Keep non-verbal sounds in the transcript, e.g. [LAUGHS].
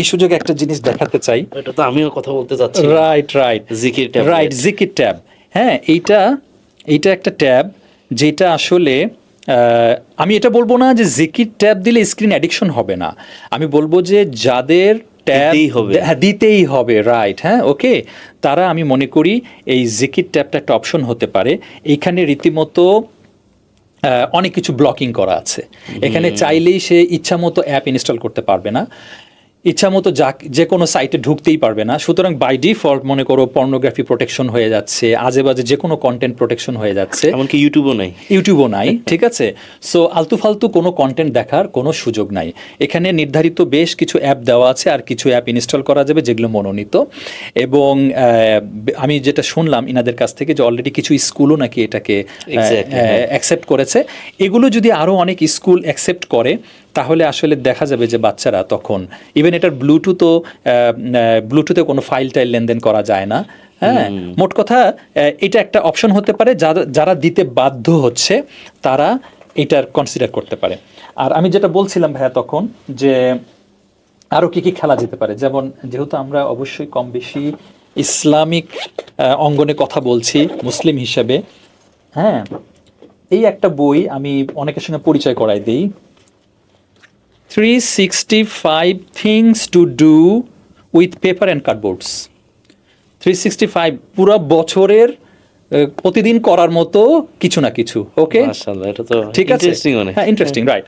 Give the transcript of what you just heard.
এই সুযোগে একটা জিনিস দেখাতে চাই। এটা তো আমিও কথা বলতে চাচ্ছি রাইট রাইট জিকির tablet। রাইট জিকির ট্যাব। হ্যাঁ এইটা এইটা একটা ট্যাব যেটা আসলে আমি এটা বলব না যে জিকির ট্যাব দিলে স্ক্রিন অ্যাডিকশন হবে না। আমি বলব যে যাদের ট্যাব দিতেই হবে। হ্যাঁ দিতেই হবে রাইট হ্যাঁ ওকে তারা আমি মনে করি এই জিকির ট্যাবটা একটা অপশন হতে পারে। এইখানে রীতিমতো অনেক কিছু ব্লকিং করা আছে। এখানে চাইলেই সে ইচ্ছা মতো অ্যাপ ইনস্টল করতে পারবে না। ইচ্ছা মতো যা যে কোনো সাইটে ঢুকতেই পারবে না। সুতরাং বাই ডিফল্ট মনে করো পর্নোগ্রাফি প্রোটেকশন হয়ে যাচ্ছে আজে বাজে যে কোনো কন্টেন্ট প্রোটেকশন হয়ে যাচ্ছে। এমনকি ইউটিউবও নাই। ইউটিউবও নাই [LAUGHS] ঠিক আছে? সো আলতু ফালতু কোনো কন্টেন্ট দেখার কোনো সুযোগ নাই। এখানে নির্ধারিত বেশ কিছু অ্যাপ দেওয়া আছে আর কিছু অ্যাপ ইনস্টল করা যাবে যেগুলো মনোনীত। এবং আমি যেটা শুনলাম ইনাদের কাছ থেকে যে অলরেডি কিছু স্কুলও নাকি এটাকে। অ্যাকসেপ্ট করেছে। এগুলো যদি আরও অনেক স্কুল অ্যাকসেপ্ট করে তাহলে আসলে দেখা যাবে যে বাচ্চারা তখন ইভেন এটার ব্লুটুথও ব্লুটুথে কোনো ফাইল টাইল লেনদেন করা যায় না। হ্যাঁ? মোট কথা এটা একটা অপশন হতে পারে যারা- যারা দিতে বাধ্য হচ্ছে তারা এটার কনসিডার করতে পারে। আর আমি যেটা বলছিলাম ভাইয়া তখন যে আরও কি কি খেলা যেতে পারে যেমন যেহেতু আমরা অবশ্যই কম বেশি ইসলামিক অঙ্গনে কথা বলছি মুসলিম হিসেবে হ্যাঁ? এই একটা বই আমি অনেকের সঙ্গে পরিচয় করাই দিই। Three sixty five things to do with paper and cardboards three sixty five পুরো বছরের প্রতিদিন করার মতো কিছু না কিছু ওকে মাশাআল্লাহ এটা তো ঠিক আছে? হ্যাঁ ইন্টারেস্টিং রাইট